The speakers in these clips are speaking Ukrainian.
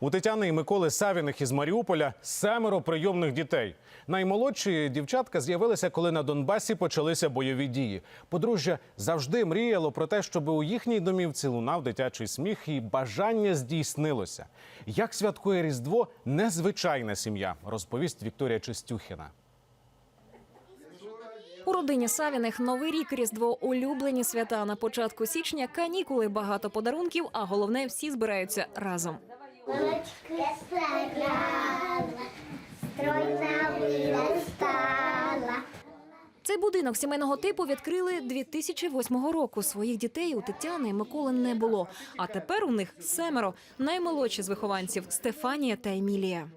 У Тетяни і Миколи Савіних із Маріуполя семеро прийомних дітей. Наймолодші дівчатка з'явилися, коли на Донбасі почалися бойові дії. Подружжя завжди мріяло про те, щоб у їхній домівці лунав дитячий сміх, і бажання здійснилося. Як святкує Різдво незвичайна сім'я, розповість Вікторія Чистюхіна. У родині Савіних новий рік Різдво улюблені свята на початку січня, канікули, багато подарунків, а головне всі збираються разом. Молочко стояла, стройно вырастала. Цей будинок сімейного типу відкрили 2008 року. Своїх дітей у Тетяни і Миколи не було. А тепер у них семеро. Наймолодші з вихованців Стефанія та Емілія.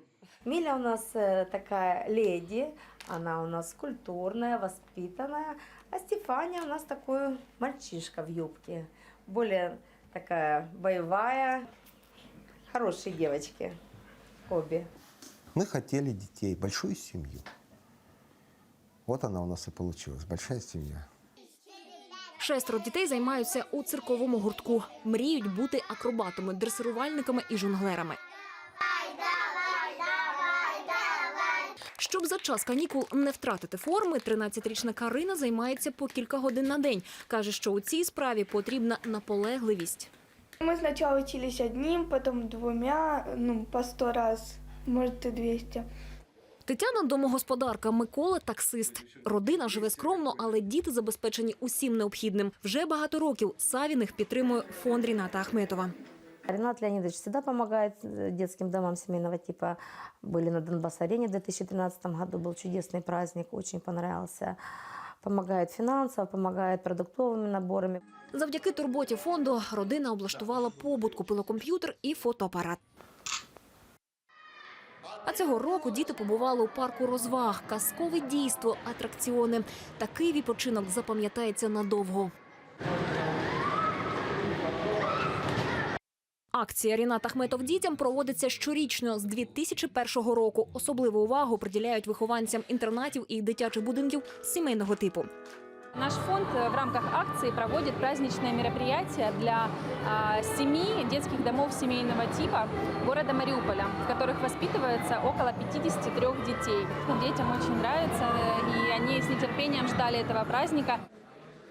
Миля у нас э, такая леди, она у нас культурная, воспитанная, а Стефания у нас такой мальчишка в юбке, более такая боевая, хорошие девочки, обе. Мы хотели детей, большую семью. Вот она у нас и получилась, большая семья. Шестеро дітей займаються у цирковому гуртку. Мріють бути акробатами, дресирувальниками і жонглерами. Щоб за час канікул не втратити форми, 13-річна Карина займається по кілька годин на день. Каже, що у цій справі потрібна наполегливість. Мы сначала учились одним, потом двумя, ну, по сто раз, может, и 200. Тетяна домогосподарка, Микола таксист. Родина живе скромно, але діти забезпечені усім необхідним. Вже багато років Савіних підтримує фонд Ріната Ахметова. Ренат Леонидович всегда помогает э, детским домам семейного типа. Были на Донбасс-арене в 2013 году, был чудесный праздник, очень понравился. Помогает финансово, помогает продуктовыми наборами. Завдяки турботі фонду родина облаштувала побут, купила комп'ютер і фотоапарат. А цього року діти побували у парку розваг, казкове дійство, атракціони. Такий відпочинок запам'ятається надовго. Акція Рінат Ахметов дітям проводиться щорічно з 2001 року. Особливу увагу приділяють вихованцям інтернатів і дитячих будинків сімейного типу. Наш фонд э, в рамках акции проводит праздничные мероприятия для а, семи детских домов семейного типа города Мариуполя, в которых воспитывается около 53 детей. Ну, детям очень нравится, э, и они с нетерпением ждали этого праздника.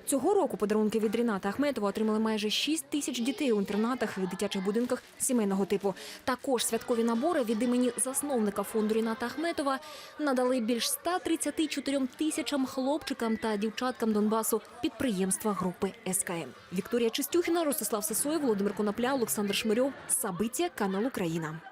Цього року подарунки від Ріната Ахметова отримали майже 6 тисяч дітей у інтернатах і дитячих будинках сімейного типу. Також святкові набори від імені засновника фонду Ріната Ахметова надали більш 134 тисячам хлопчикам та дівчаткам Донбасу підприємства групи СКМ. Вікторія Чистюхіна, Ростислав Сисоєв, Володимир Конопля, Олександр Шмирьов. Сабиття, канал Україна.